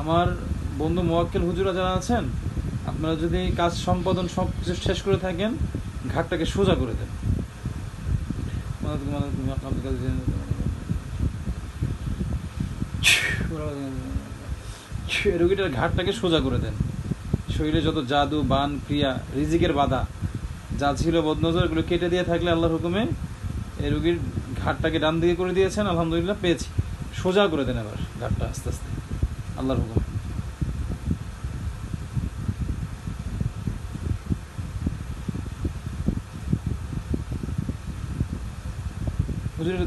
আমার বন্ধু মোয়াক্কেল হুজুরা যারা আছেন আপনারা যদি কাজ সম্পাদন সব কিছু শেষ করে থাকেন ঘাটটাকে সোজা করে দেন রুগীটার ঘাটটাকে সোজা করে দেন শরীরে যত জাদু বান ক্রিয়া রিজিকের বাধা যা ছিল বদনজর এগুলো কেটে দিয়ে থাকলে আল্লাহর হুকুমে এই রুগীর ঘাটটাকে ডান দিকে করে দিয়েছেন আলহামদুলিল্লাহ পেয়েছি সোজা করে দেন এবার ঘাটটা আস্তে আস্তে আল্লাহর হুকুমে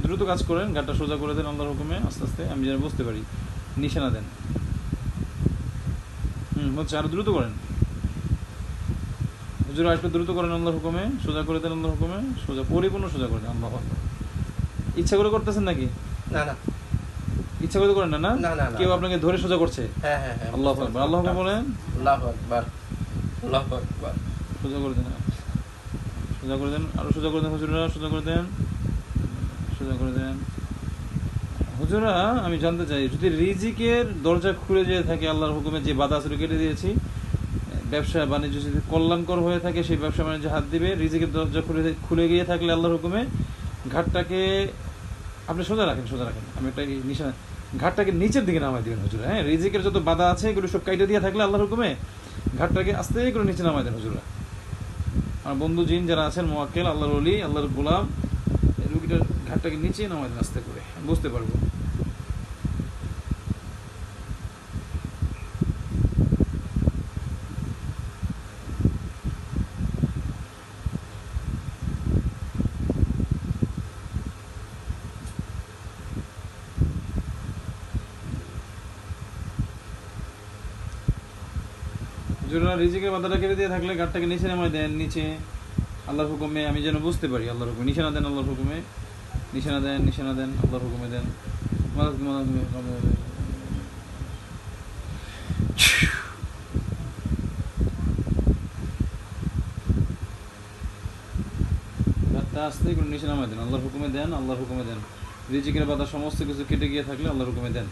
দ্রুত কাজ করেন ঘাটটা সোজা করে দেন আল্লাহর হুকুমে, আস্তে আস্তে, আমি যেন বুঝতে পারি। নিশানা দেন। হুম হচ্ছে আরও দ্রুত করেন। হুজুর আর দ্রুত করেন আল্লাহর হুকুমে, সোজা করে দেন আল্লাহর হুকুমে, সোজা পরিপূর্ণ সোজা করে দেন, আল্লাহ। ইচ্ছা করে করতেছেন নাকি? না না। ইচ্ছা করে করেন না না? কেউ আপনাকে ধরে সোজা করছে? হ্যাঁ হ্যাঁ হ্যাঁ আল্লাহ আকবার। আল্লাহ আকবার বলেন। আল্লাহ আকবার। আল্লাহ আকবার। সোজা করে দেন। সোজা করে দেন। আরও সোজা করে দেন হুজুরা সোজা করে দেন। সোজা করে দেন। হুজুরা আমি জানতে চাই যদি রিজিকের দরজা খুলে যেয়ে থাকে আল্লাহর হুকুমে যে বাধা আসলে কেটে দিয়েছি ব্যবসা বাণিজ্য যদি কল্যাণকর হয়ে থাকে সেই ব্যবসা বাণিজ্য হাত দিবে রিজিকের দরজা খুলে খুলে গিয়ে থাকলে আল্লাহর হুকুমে ঘাটটাকে আপনি সোজা রাখেন সোজা রাখেন। আমি একটা নিশানা ঘাটটাকে নিচের দিকে নামাই দিবেন, হুজুরা। হ্যাঁ রিজিকের যত বাধা আছে, এগুলো সব কাইটে দিয়ে থাকলে আল্লাহর হুকুমে ঘাটটাকে আস্তে করে নিচে নামাই দেন হুজুরা আর বন্ধু জিন যারা আছেন মোয়াক্কেল আল্লাহর অলি আল্লাহর গোলাম রুগীটার ঘাটটাকে নিচে নামাই দেন আস্তে করে। বুঝতে পারব। হুজুরা রিজিকের বাধাটা কেটে দিয়ে থাকলে ঘাটটাকে নিচে নামাই দেন, নিচে। আল্লাহর হুকুমে আমি যেন বুঝতে পারি আল্লাহর হুকুমে। নিশানা দেন আল্লাহর হুকুমে। নিশানা দেন নিশানা দেন, আল্লাহর হুকুমে দেন। আল্লাহর হুকুমে দেন দেন। রিজিকের সমস্ত কিছু কেটে গিয়ে থাকলে আল্লাহর হুকুমে দেন।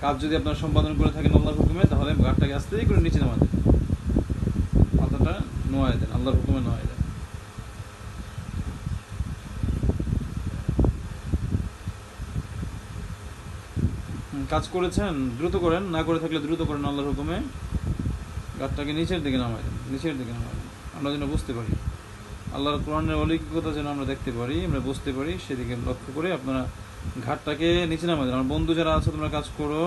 কাজ যদি আপনারা সম্পাদন করে থাকেন আল্লাহর হুকুমে, তাহলে ঘাটটাকে আস্তে করে নিচে নামা মাথাটা নোয়াই দেন, আল্লাহর হুকুমে নোয়াই দেন। কাজ করেছেন, দ্রুত করেন, না করে থাকলে দ্রুত করেন, আল্লাহর হুকুমে গাছটাকে নিচের দিকে নামাই দেন, নিচের দিকে নামাই দেন। আমরা যেন বুঝতে পারি, আল্লাহর কোরআনের অলৌকিকতা যেন আমরা দেখতে পারি, আমরা বুঝতে পারি, সেদিকে লক্ষ্য করে আপনারা ঘাটটাকে নিচে নামাই দেন। আমার বন্ধু যারা আছে, তোমরা কাজ করো,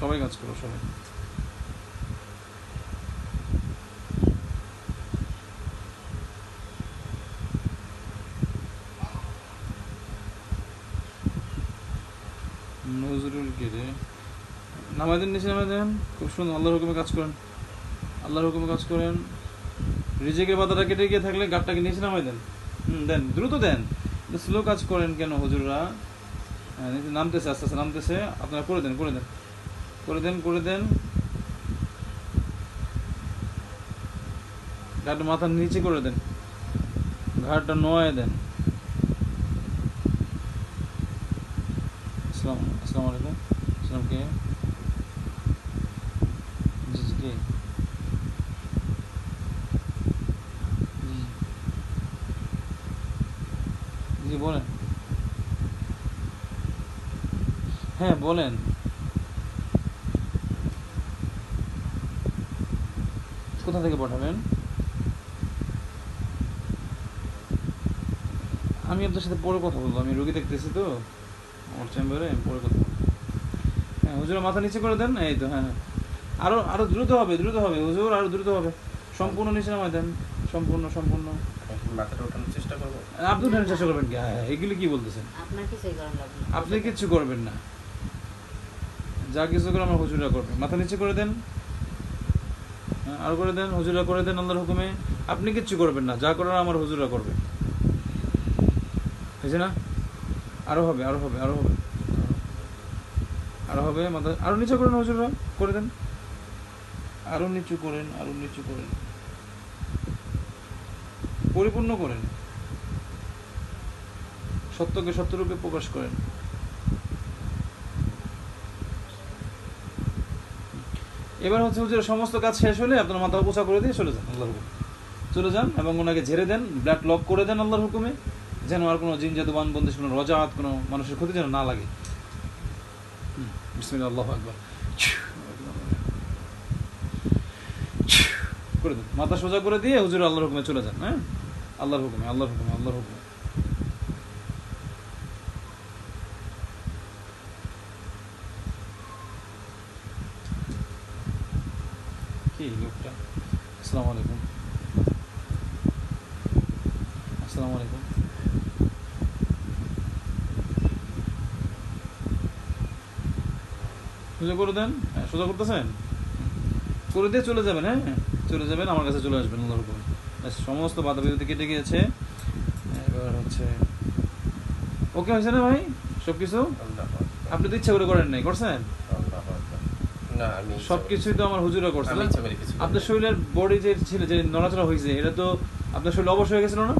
সবাই কাজ করো, সবাই। নজরুল কে রে? নামাই নিচে নামাই দেন। খুব সুন্দর আল্লাহর হুকুমে কাজ করেন। আল্লাহর হুকুমে কাজ করেন। রিজেকের বাধাটা কেটে গিয়ে থাকলে গাটটাকে নিচে নামাই দেন। হুম দেন দ্রুত দেন। স্লো কাজ করেন কেন হুজুররা? হ্যাঁ, নামতেছে আস্তে আস্তে নামতেছে। আপনারা করে দেন করে দেন। করে দেন করে দেন। ঘাটটা মাথার নিচে করে দেন। ঘাটটা নয় দেন। আসসালাম, আসসালামু আলাইকুম। আসসালাম কে? কে? জি, বলেন। হ্যাঁ বলেন। কোথা থেকে পাঠাবেন? আমি আপনার সাথে পরে কথা বলব, আমি রোগী দেখতেছি তো। আমার চেম্বারে পরে কথা হ্যাঁ হুজুর মাথা নিচে করে দেন এই তো হ্যাঁ হ্যাঁ। আরও আরও দ্রুত হবে দ্রুত হবে হুজুর আরও দ্রুত হবে। সম্পূর্ণ নিচে নামায় দেন সম্পূর্ণ সম্পূর্ণ। মাথাটা ওঠানোর চেষ্টা করব। আপনি উঠানোর চেষ্টা করবেন কি? হ্যাঁ হ্যাঁ, এগুলি কি বলতেছেন। আপনি কিচ্ছু করবেন না। যা কিছু করে আমার হুজুরা করবে মাথা নিচে করে দেন। হ্যাঁ, আরও করে দেন হুজুরা করে দেন আল্লাহর হুকুমে। আপনি কিচ্ছু করবেন না যা করার আমার হুজুরা করবে হয়েছে না? আরও হবে আরও হবে আরও হবে। আরও হবে, মাথা, আরও নিচে করেন হুজুরা করে দেন। আরও নিচু করেন, আরও নিচু করেন। পরিপূর্ণ করেন। সত্যকে সত্যরূপে প্রকাশ করেন। এবার হচ্ছে হুজুরের সমস্ত কাজ শেষ হলে আপনার মাথা পোছা করে দিয়ে চলে যান। আল্লাহর হুকুমে। চলে যান এবং ওনাকে ঝেড়ে দেন, ব্লাড লক করে দেন আল্লাহর হুকুমে। যেন আর কোনো জিন জাদু বান বন্দিশ কোনো রজাত কোনো মানুষের ক্ষতি যেন না লাগে। আল্লাহু করে দেন। মাথা সোজা করে দিয়ে হুজুর আল্লাহর হুকুমে চলে যান হ্যাঁ? আল্লাহর হুকুমে আল্লাহর হুকুমে আল্লাহর হুকুমে। কি লোকটা? আসসালামু আলাইকুম। আসসালামু আলাইকুম। সোজা করে দেন? হ্যাঁ সোজা করতেছেন? করে দিয়ে চলে যাবেন হ্যাঁ? চলে যাবেন আমার কাছে চলে আসবেন আল্লাহর ব্যাস, সমস্ত বাধা বিরতি কেটে গিয়েছে। এবার হচ্ছে ওকে হয়েছে না ভাই? সব কিছু আপনি তো ইচ্ছা করে করেন নাই করছেন? আল্লাহ আকবার। না আমি ইচ্ছা সব করি- কিছুই তো আমার হুজুরা করছে। আপনার শরীরের বডি যে ছিল যে নড়াচড়া হয়েছে এটা তো আপনার শরীর অবশ হয়ে গেছিল না?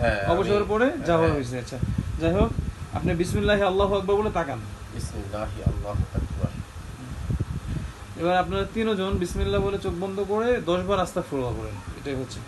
হ্যাঁ অবসরের আমি- পরে যা হওয়ার হ্যাঁ। হয়েছে আচ্ছা। যাই হোক আপনি বিসমিল্লাহ আল্লাহ আকবর বলে তাকান। বিসমিল্লাহি আল্লাহু আকবার। এবার আপনারা তিনজন বিসমিল্লা বলে চোখ বন্ধ করে দশ বার আস্তা ফুরবা করেন এটাই হচ্ছে।